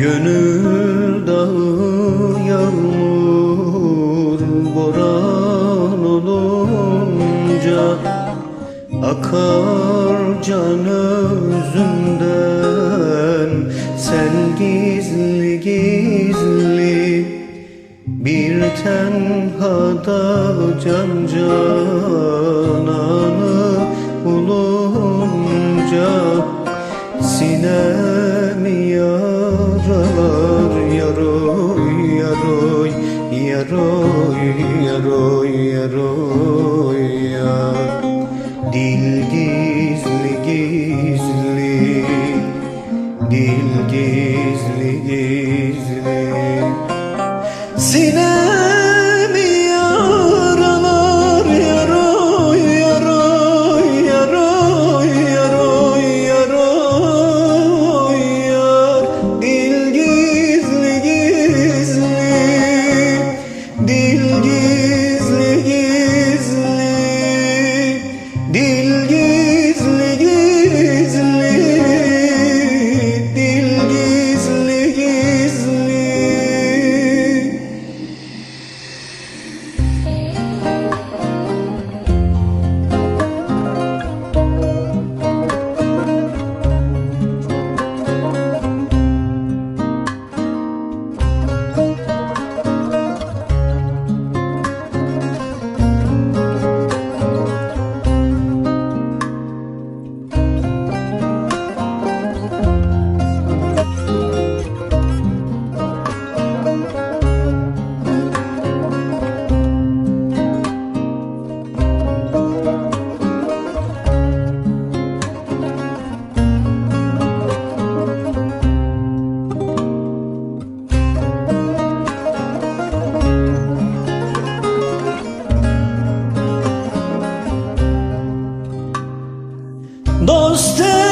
Gönül dağı yağmur boran olunca Akar can özümden sen gizli gizli Bir tenhada can cana gizli gizli. Dil gizli gizli. Sine Dost